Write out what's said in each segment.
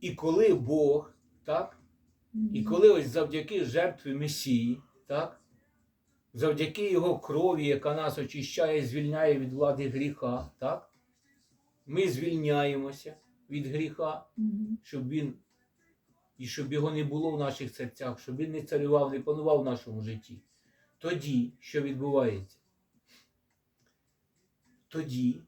І коли Бог, так? І коли ось завдяки жертві Месії, так? завдяки Його крові, яка нас очищає, звільняє від влади гріха, так? ми звільняємося від гріха, щоб він і щоб його не було в наших серцях, щоб він не царював, не панував в нашому житті. Тоді, що відбувається? Тоді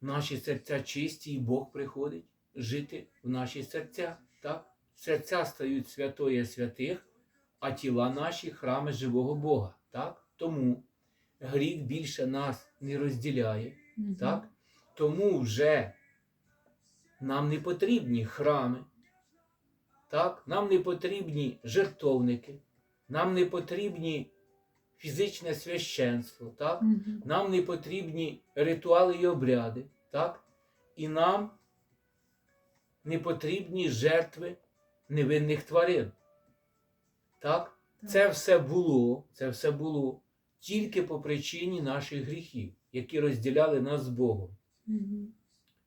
наші серця чисті, і Бог приходить жити в наші серця. Так? Серця стають святої святих, а тіла наші храми живого Бога. Так? Тому гріх більше нас не розділяє. Так? Тому вже нам не потрібні храми, так? нам не потрібні жертовники, нам не потрібні фізичне священство, так? Нам не потрібні ритуали і обряди, так? і нам не потрібні жертви невинних тварин. Так? Це все було, це все було тільки по причині наших гріхів, які розділяли нас з Богом.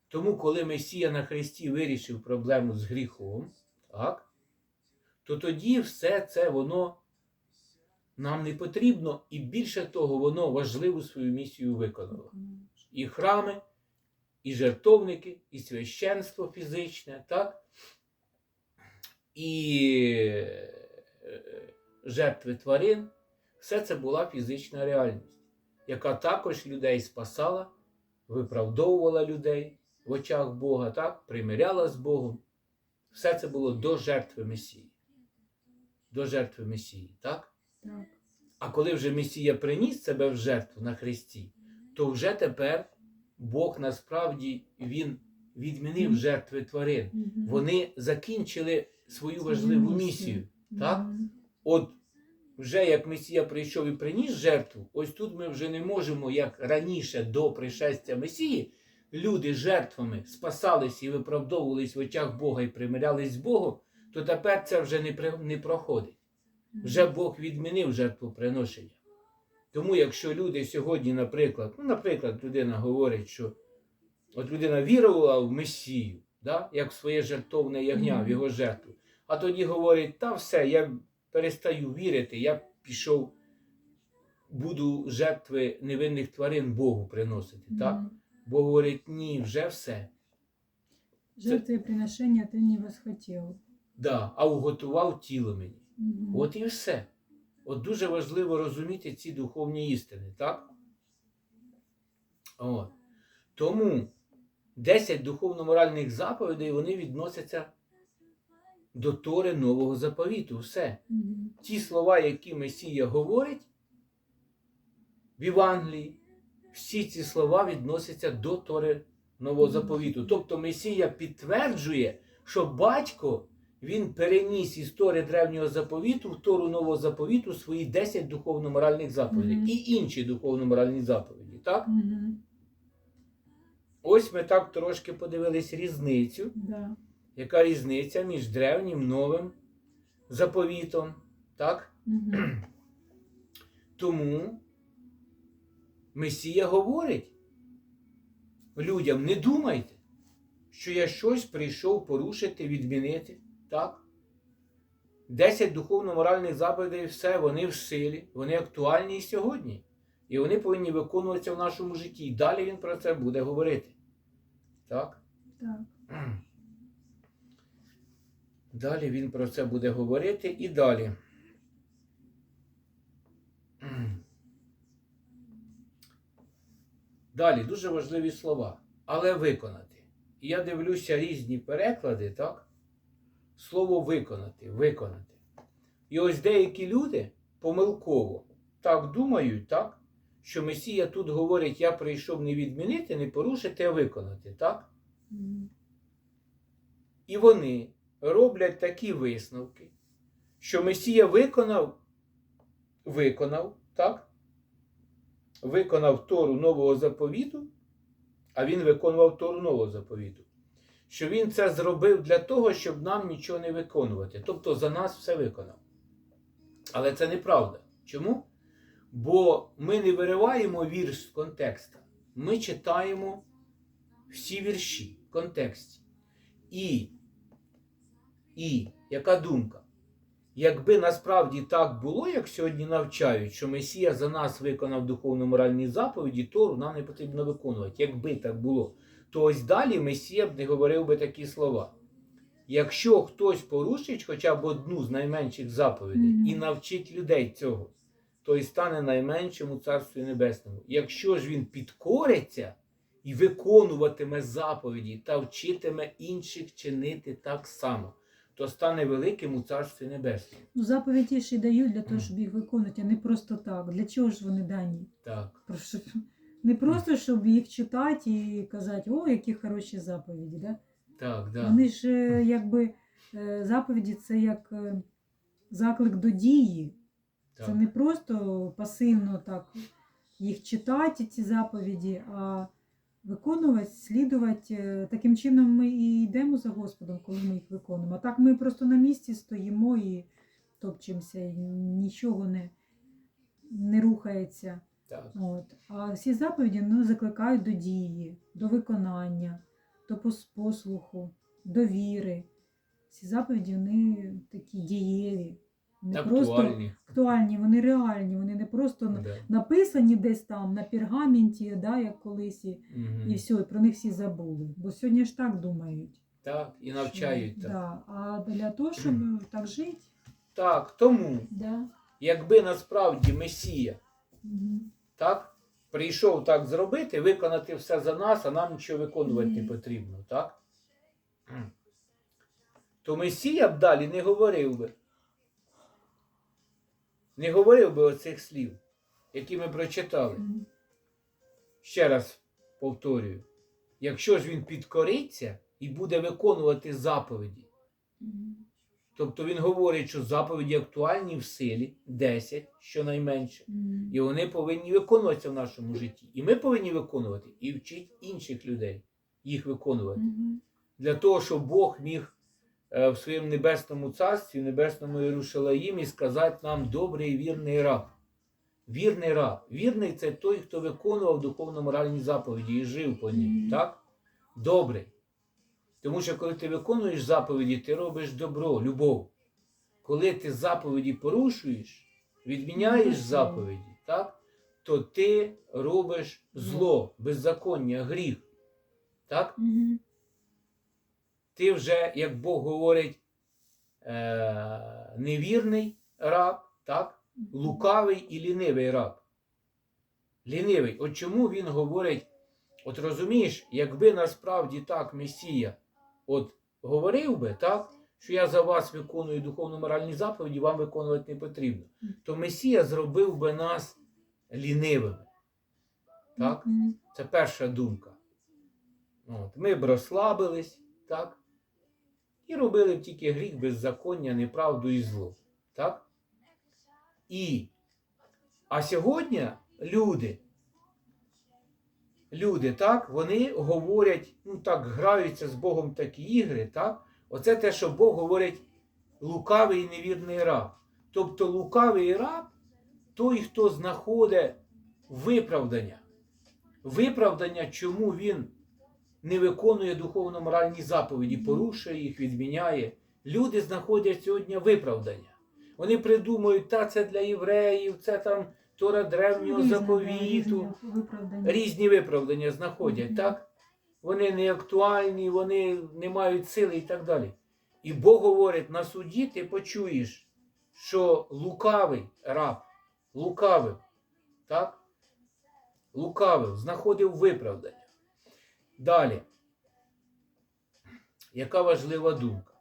Тому, коли Месія на Христі вирішив проблему з гріхом, так, то тоді все це воно нам не потрібно, і більше того, воно важливу свою місію виконало. І храми, і жертовники, і священство фізичне, так? І е, жертви тварин, все це була фізична реальність, яка також людей спасала, виправдовувала людей в очах Бога, так? примиряла з Богом. Все це було до жертви Месії. До жертви Месії, так? Так. А коли вже Месія приніс себе в жертву на Христі, то вже тепер Бог насправді Він відмінив жертви тварин. Вони закінчили свою важливу місію. місію. Так? От вже як Месія прийшов і приніс жертву, ось тут ми вже не можемо, як раніше до пришестя Месії, люди жертвами спасались і виправдовувались в очах Бога і примирялись з Богом, то тепер це вже не, при- не проходить. Вже Бог відмінив жертвоприношення. Тому, якщо люди сьогодні, наприклад, ну, наприклад, людина говорить, що от людина вірувала в Месію, да, як в своє жертовне ягня, в його жертву, а тоді говорить, та все, я перестаю вірити, я пішов, буду жертви невинних тварин Богу приносити. Так? Бог говорить, ні, вже все. Жертвы и приношения ты не восхотел. Да, а уготував тіло мені. Мгм. От і все. От дуже важливо розуміти ці духовні істини, так? От. Тому 10 духовно-моральних заповідей вони відносяться до Тори Нового заповіту. Все. Ті слова, які Месія говорить в Євангелії, всі ці слова відносяться до Тори Нового заповіту. Тобто Месія підтверджує, що батько він переніс із Тори древнього заповіту в Тору Нового заповіту свої 10 духовно-моральних заповідей Мгм. і інші духовно-моральні заповіді. Так? Мгм. Ось ми так трошки подивились різницю. Да. Яка різниця між древнім новим заповітом? Так? Мгм. Тому Месія говорить людям: не думайте, що я щось прийшов порушити, відмінити. Так? Десять духовно-моральних заповідей, все, вони в силі, вони актуальні і сьогодні. І вони повинні виконуватися в нашому житті. І далі він про це буде говорити. Так? Так. Далі він про це буде говорити і далі. Далі дуже важливі слова. Але виконати. І я дивлюся різні переклади, так? Слово виконати, виконати. І ось деякі люди помилково так думають, так? Що Месія тут говорить, я прийшов не відмінити, не порушити, а виконати, так? І вони роблять такі висновки, що Месія виконав, виконав, так? Виконав Тору нового заповіту, а він виконував Тору нового заповіту. Що він це зробив для того, щоб нам нічого не виконувати. Тобто за нас все виконав. Але це неправда. Чому? Бо ми не вириваємо вірш з контекста. Ми читаємо всі вірші в контексті. І І яка думка? Якби насправді так було, як сьогодні навчають, що Месія за нас виконав духовно-моральні заповіді, Тору нам не потрібно виконувати. Якби так було, то ось далі Месія б не говорив би такі слова. Якщо хтось порушить хоча б одну з найменших заповідей Мгм. і навчить людей цього, то й стане найменшим у Царстві Небесному. Якщо ж він підкориться і виконуватиме заповіді та вчитиме інших чинити так само, то стане великим у Царстві Небесному. Ну, заповіді ж і дають для того, щоб їх виконувати, а не просто так. Для чого ж вони дані? Так, Просто, не просто, щоб їх читати і казати, о, які хороші заповіді. Да? так, да. Вони ж е, якби е, заповіді це як е, заклик до дії. так. Це не просто пасивно так їх читати, ці заповіді, а виконувати, слідувати. Таким чином ми і йдемо за Господом, коли ми їх виконуємо. А так ми просто на місці стоїмо і топчемося, і нічого не, не рухається. Так. От. А всі заповіді ну, закликають до дії, до виконання, до послуху, до віри. Всі заповіді вони такі дієві, не просто Актуальні. актуальні, вони реальні, вони не просто Да. написані десь там на пергаменті, да, як колись, і, Мгм. і все, і про них всі забули. Бо сьогодні ж так думають. Так, і навчають що, так. Да. А для того, щоб так жити, Так, тому, да. якби насправді Месія Мгм. Так, прийшов так зробити, виконати все за нас, а нам нічого виконувати не потрібно, так? То Месія б далі не говорив би. Не говорив би оцих слів, які ми прочитали. Ще раз повторюю: якщо ж він підкориться і буде виконувати заповіді. Тобто він говорить, що заповіді актуальні в силі 10 щонайменше. Мгм. І вони повинні виконуватися в нашому житті. І ми повинні виконувати і вчити інших людей їх виконувати. Мгм. Для того, щоб Бог міг е, в своєму небесному царстві, в небесному Єрушалаїмі сказати нам добрий і вірний раб. Вірний раб. Вірний це той, хто виконував духовно-моральні заповіді і жив по ним. Мгм. Так? Добрий. Тому що коли ти виконуєш заповіді, ти робиш добро, любов. Коли ти заповіді порушуєш, відміняєш заповіді, так? то ти робиш зло, беззаконня, гріх. Так? Ти вже, як Бог говорить, е- невірний раб, так? лукавий і лінивий раб. Лінивий. От чому він говорить, от розумієш, якби насправді так Месія от говорив би, так, що я за вас виконую духовно-моральні заповіді, вам виконувати не потрібно, то Месія зробив би нас лінивими. Так? Це перша думка. От. Ми б розслабились, так? І робили б тільки гріх, беззаконня, неправду і зло. Так? І. А сьогодні люди, люди, так, вони говорять, ну так, граються з Богом такі ігри, так? Оце те, що Бог говорить лукавий і невірний раб. Тобто лукавий раб той, хто знаходить виправдання виправдання, чому він не виконує духовно-моральні заповіді, порушує їх, відміняє. Люди знаходять сьогодні виправдання. Вони придумують, та це для євреїв, це там Тора древнього Різне, да, заповіту. різні виправдання. Різні виправдання знаходять, Мгм. так? Вони не актуальні, вони не мають сили і так далі. І Бог говорить, на суді ти почуєш, що лукавий раб, лукавив, так? Лукавив, знаходив виправдання. Далі. Яка важлива думка?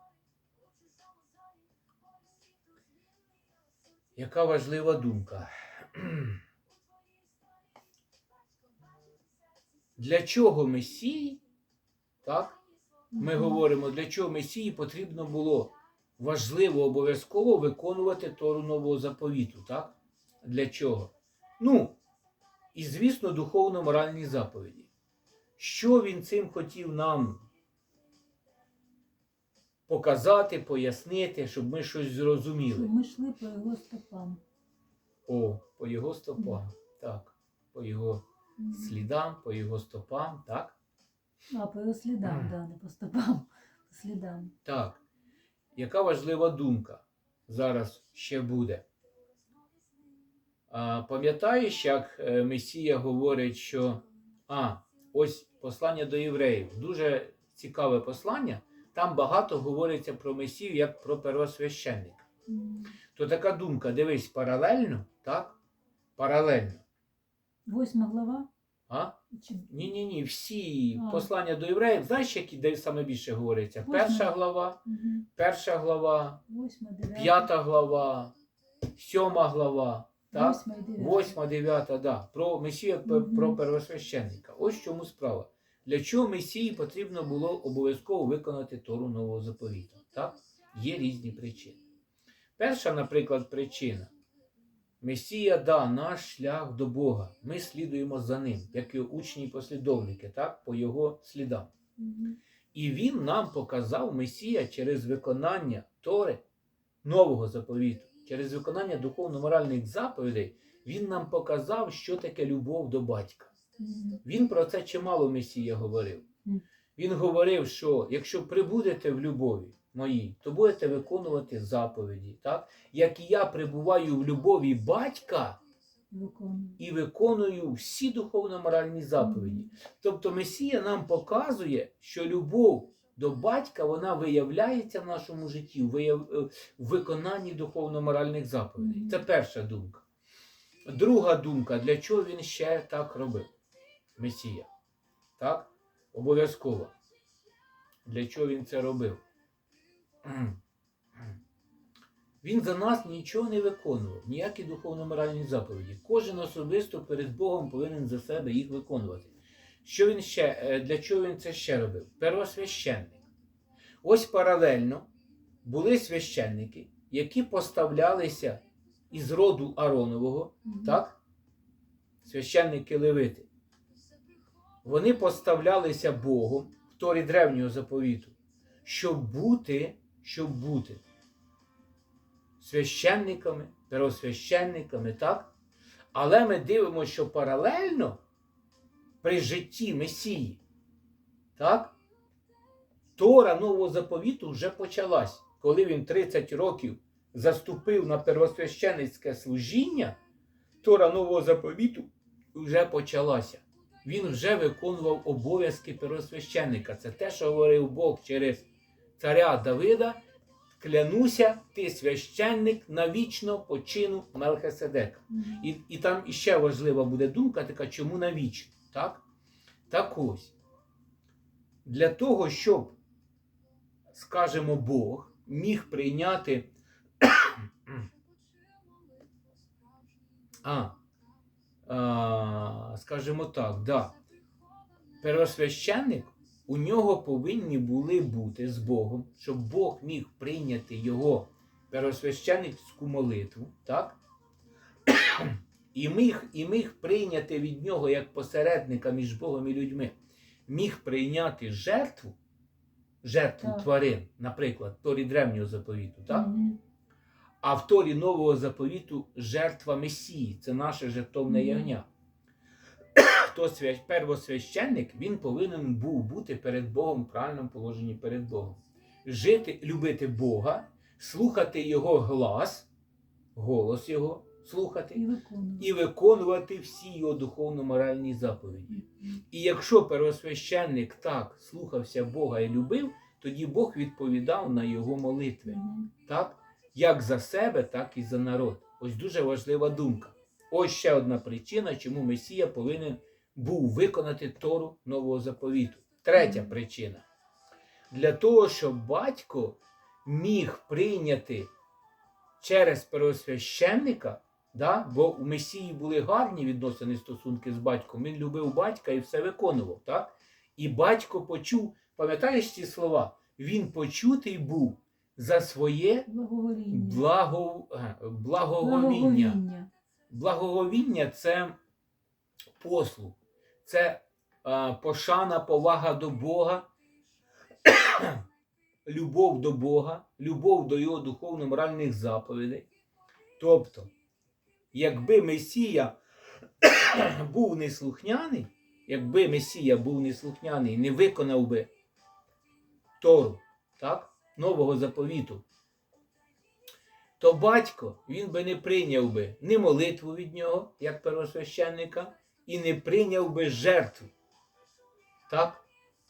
Яка важлива думка? Для чого Месії, так? Ми говоримо, для чого Месії потрібно було важливо обов'язково виконувати Тору нового заповіту, так? Для чого? Ну, і звісно, духовно-моральні заповіді. Що він цим хотів нам показати, пояснити, щоб ми щось зрозуміли? Щоб ми йшли по його стопам. О, по його стопам. Так, по його слідам, по його стопам, так? А, по його слідам, да, не по стопам, по слідам. Так. яка важлива думка зараз ще буде. А, пам'ятаєш, як е, Месія говорить, що а, ось послання до євреїв, дуже цікаве послання. Там багато говориться про Месію як про первосвященника. То така думка, дивись, паралельно, так? Паралельно. Восьма глава. А? Чи... Ні, ні, ні. Всі А. послання до євреїв, знаєш, які де саме більше говориться? Восьма. Перша глава, Мгм. перша глава, Восьма, дев'ята. п'ята глава, сьома глава, так? Восьма і дев'ята. Восьма, дев'ята, да. Про Месію як Мгм. про первосвященника. Ось в чому справа. Для чого Месії потрібно було обов'язково виконати Тору нового заповіту? Так? Є різні причини. Перша, наприклад, причина. Месія, да, наш шлях до Бога. Ми слідуємо за ним, як і учні і послідовники, так, по його слідам. І він нам показав Месія через виконання Тори нового заповіту, через виконання духовно-моральних заповідей, він нам показав, що таке любов до батька. Він про це чимало Месія говорив. Він говорив, що якщо прибудете в любові моїй, то будете виконувати заповіді, так? Як і я прибуваю в любові батька і виконую всі духовно-моральні заповіді. Тобто Месія нам показує, що любов до батька вона виявляється в нашому житті, в е, в виконанні духовно-моральних заповідей. Це перша думка. Друга думка, для чого він ще так робив? Месія. Так? Обов'язково. Для чого він це робив? Він за нас нічого не виконував, ніякі духовно-моральні заповіді. Кожен особисто перед Богом повинен за себе їх виконувати. Що він ще, е, для чого він це ще робив? Первосвященник. Ось паралельно були священники, які поставлялися із роду Аронового, так? Священники Левити. Вони поставлялися Богом в Торі древнього заповіту, щоб бути, щоб бути священниками, первосвященниками, так? Але ми дивимося, що паралельно при житті Месії, так? Тора нового заповіту вже почалась. Коли він 30 років заступив на первосвященницьке служіння, Тора нового заповіту вже почалася. Він вже виконував обов'язки первосвященника. Це те, що говорив Бог через царя Давида. Клянуся, ти священник навічно почину Мелхиседека. Мгм. І, і там іще важлива буде думка, така, чому навічно? Так? Так ось. Для того, щоб, скажімо, Бог міг прийняти. а, а, скажімо так, да. Первосвященник, у нього повинні були бути з Богом, щоб Бог міг прийняти його первосвященницьку молитву, так? І міг, і міг прийняти від нього як посередника між Богом і людьми, міг прийняти жертву, жертву Так. тварин, наприклад, в Торі древнього заповіту, так? Мгм. А в Торі нового заповіту жертва Месії, це наше жертовне Мгм. ягня. Хто свя... первосвященник, він повинен був бути перед Богом в правильному положенні перед Богом. Жити, любити Бога, слухати Його глас, голос Його слухати І виконую. і виконувати всі його духовно-моральні заповіді. І якщо первосвященник так слухався Бога і любив, тоді Бог відповідав на його молитви, так? як за себе, так і за народ. Ось дуже важлива думка. Ось ще одна причина, чому Месія повинен був виконати Тору нового заповіту. Третя причина. Для того, щоб батько міг прийняти через первосвященника, да? бо у Месії були гарні відносини стосунки з батьком. Він любив батька і все виконував. Так? І батько почув, пам'ятаєш ці слова? Він почутий був за своє Благоговіння. благо, е, благоговіння. Благоговіння. Благоговіння це послуг, це е, пошана, повага до Бога, любов до Бога, любов до Його духовно-моральних заповідей. Тобто, якби Месія був неслухняний, якби Месія був неслухняний, не виконав би Тору, так? нового заповіту, то батько він би не прийняв би ні молитву від нього, як первосвященника, і не прийняв би жертву. Так?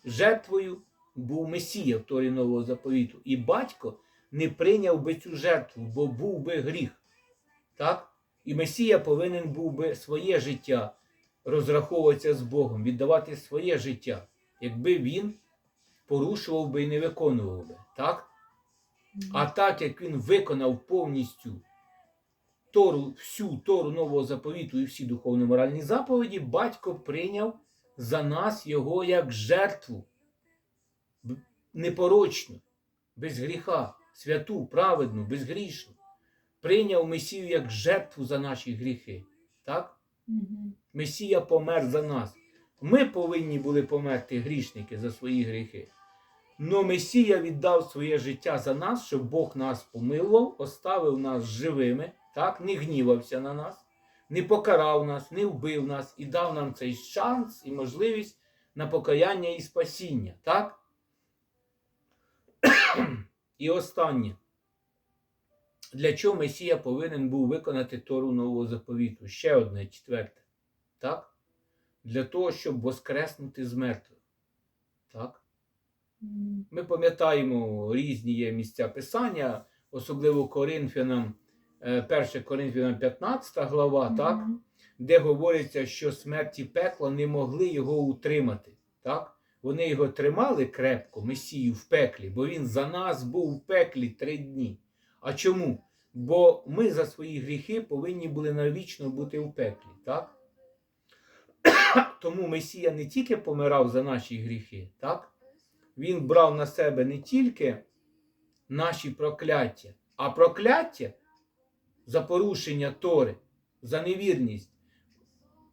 Жертвою був Месія в Торі Нового заповіту. І батько не прийняв би цю жертву, бо був би гріх. Так? І Месія повинен був би своє життя розраховуватися з Богом, віддавати своє життя, якби він порушував би і не виконував би. Так? А так як він виконав повністю Тору, всю Тору Нового заповіту і всі духовно-моральні заповіді, батько прийняв за нас його як жертву непорочну, без гріха, святу, праведну, безгрішну. Прийняв Месію як жертву за наші гріхи. Так? Мгм. Месія помер за нас. Ми повинні були померти грішники за свої гріхи. Но Месія віддав своє життя за нас, щоб Бог нас помилував, оставив нас живими, так, не гнівався на нас, не покарав нас, не вбив нас і дав нам цей шанс і можливість на покаяння і спасіння. Так? І останнє. Для чого Месія повинен був виконати Тору нового заповіту? Ще одне, четверте. Так? Для того, щоб воскреснути з мертвих. Так? Ми пам'ятаємо різні є місця писання, особливо Коринфянам, 1 Коринфянам 15 глава, так? Де говориться, що смерть і пекло не могли його утримати. Так? Вони його тримали крепко, Месію в пеклі, бо він за нас був в пеклі три дні. А чому? Бо ми за свої гріхи повинні були навічно бути в пеклі. Так? Тому Месія не тільки помирав за наші гріхи, так? він брав на себе не тільки наші прокляття, а прокляття за порушення Тори, за невірність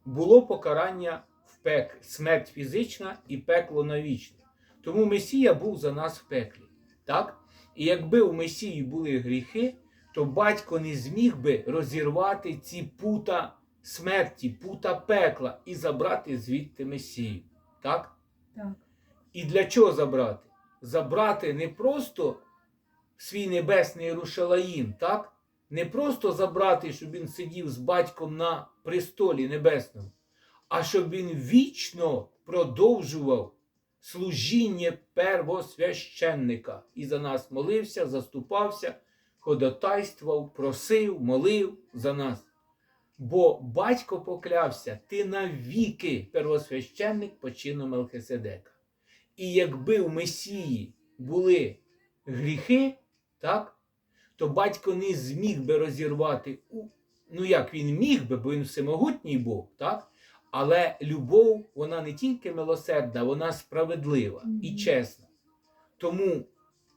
було покарання в пек, смерть фізична і пекло навічне. Тому Месія був за нас в пеклі. Так? І якби у Месії були гріхи, то батько не зміг би розірвати ці пута смерті, пута пекла і забрати звідти Месію. Так? Так. І для чого забрати? Забрати не просто свій небесний Рушалаїм, так? Не просто забрати, щоб він сидів з батьком на престолі небесному, а щоб він вічно продовжував служіння первосвященника і за нас молився, заступався, ходатайствував, просив, молив за нас. Бо батько поклявся, ти навіки первосвященник по чину Мелхиседека. І якби в Месії були гріхи, так, то батько не зміг би розірвати. Ну як він міг би, бо він всемогутній Бог, так? Але любов, вона не тільки милосердна, вона справедлива і чесна. Тому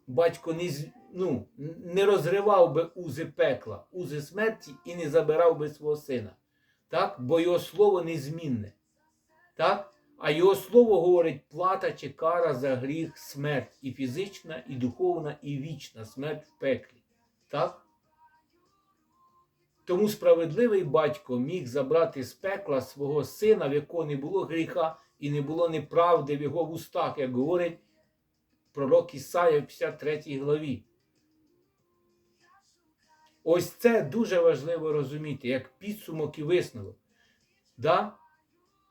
батько не, ну, не розривав би узи пекла, узи смерті і не забирав би свого сина. Так? Бо його слово незмінне. Так? А його слово говорить плата чи кара за гріх смерть, і фізична, і духовна, і вічна смерть в пеклі. Так? Тому справедливий батько міг забрати з пекла свого сина, в якого не було гріха і не було неправди в його вустах, як говорить пророк Ісая в 53 главі. Ось це дуже важливо розуміти, як підсумок і висновок. Да?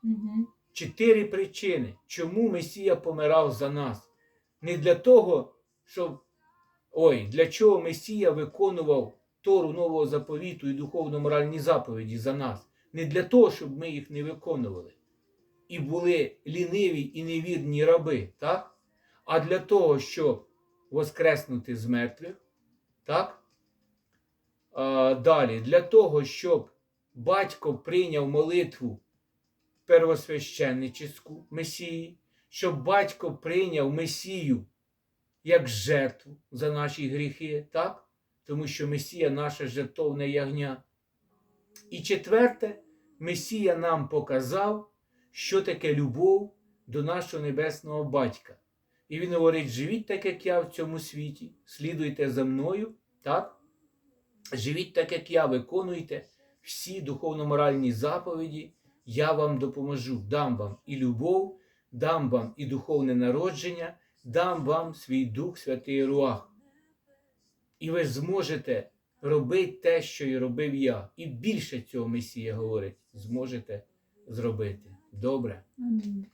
Мгм. Чотири причини, чому Месія помирав за нас. Не для того, щоб. Ой, для чого Месія виконував Тору нового заповіту і духовно-моральні заповіді за нас. Не для того, щоб ми їх не виконували. І були ліниві і невірні раби, так? А для того, щоб воскреснути з мертвих, так? А, далі, для того, щоб батько прийняв молитву первосвященничеську Месії, щоб батько прийняв Месію як жертву за наші гріхи, так? Тому що Месія наше жертовне ягня. І четверте, Месія нам показав, що таке любов до нашого небесного батька. І він говорить: живіть так, як я в цьому світі, слідуйте за мною, так? Живіть так, як я, виконуйте всі духовно-моральні заповіді, я вам допоможу, дам вам і любов, дам вам і духовне народження, дам вам свій Дух Святий Руах. І ви зможете робити те, що і робив я. І більше цього Месія говорить, зможете зробити. Добре? Амінь.